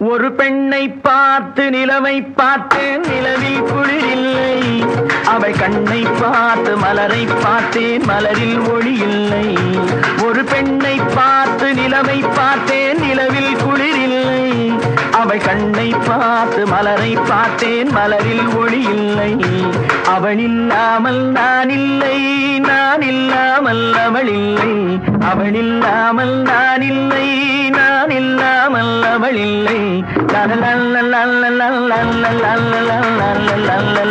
ஒரு பெண்ணை பார்த்து நிலவை பார்த்து நிலவில் குளிர் இல்லை அவை கண்ணை பார்த்து மலரை பார்த்தேன் மலரில் ஒளி இல்லை. ஒரு பெண்ணை பார்த்து நிலவை பார்த்தேன் நிலவில் அவள் கண்ணை பார்த்து மலரை பார்த்தேன் மலரில் ஒளி இல்லை அவள் இல்லாமல் நான் இல்லை நான் இல்லாமல் அவள் இல்லை அவள் இல்லாமல் நான் இல்லை நான் இல்லாமல் அவள் இல்லை லல்ல லல்ல லல்ல லல்ல லல்ல லல்ல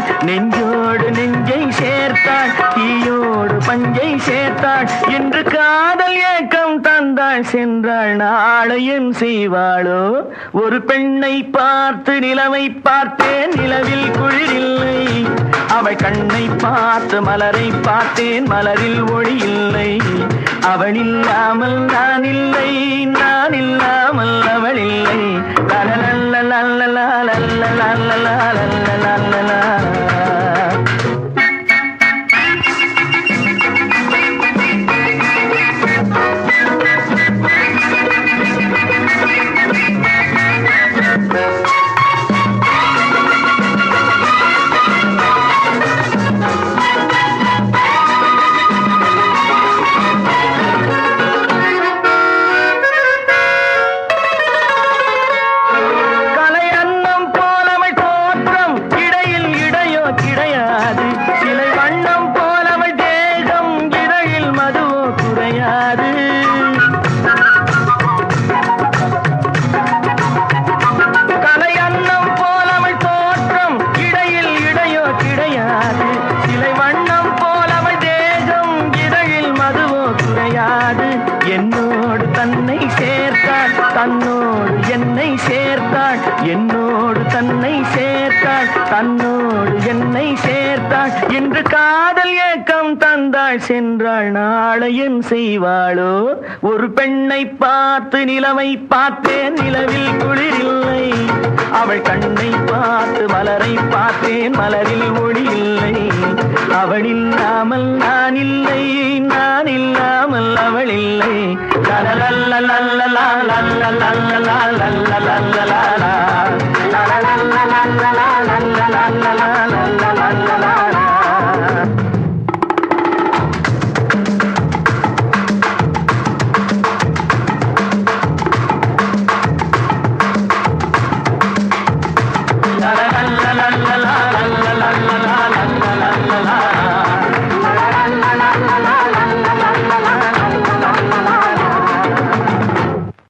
சேர்த்தாள். நெஞ்சோடு நெஞ்சை சேர்த்தாள். தீயோடு பஞ்சை சேர்த்தாள். என்று காதல் ஏக்கம் தந்தாள். சென்றாள் நாளையும் செய்வாளோ? ஒரு பெண்ணை பார்த்து நிலவை பார்த்தேன். நிலவில் குளிரில்லை அவள் கண்ணை பார்த்து மலரை பார்த்தேன். மலரில் ஒளி இல்லை. அவள் இல்லாமல் நான் இல்லை. நான் இல்லாமல் அவள் இல்லை. தன்னோடு என்னை சேர்த்தாள். என்னோடு தன்னை சேர்த்தாள். தன்னோடு என்னை சேர்த்தாள். இன்று காதல் ஏக்கம் தந்தாள். சென்றாள் நாளையும் செய்வாளோ? ஒரு பெண்ணை பார்த்து நிலவை பார்த்தேன். நிலவில் குளிரில்லை அவள் கண்ணை பார்த்து மலரை பார்த்தேன். மலரில் ஒளி இல்லை. அவள் இல்லாமல் நான் இல்லை. நான் இல்லை. la la la la la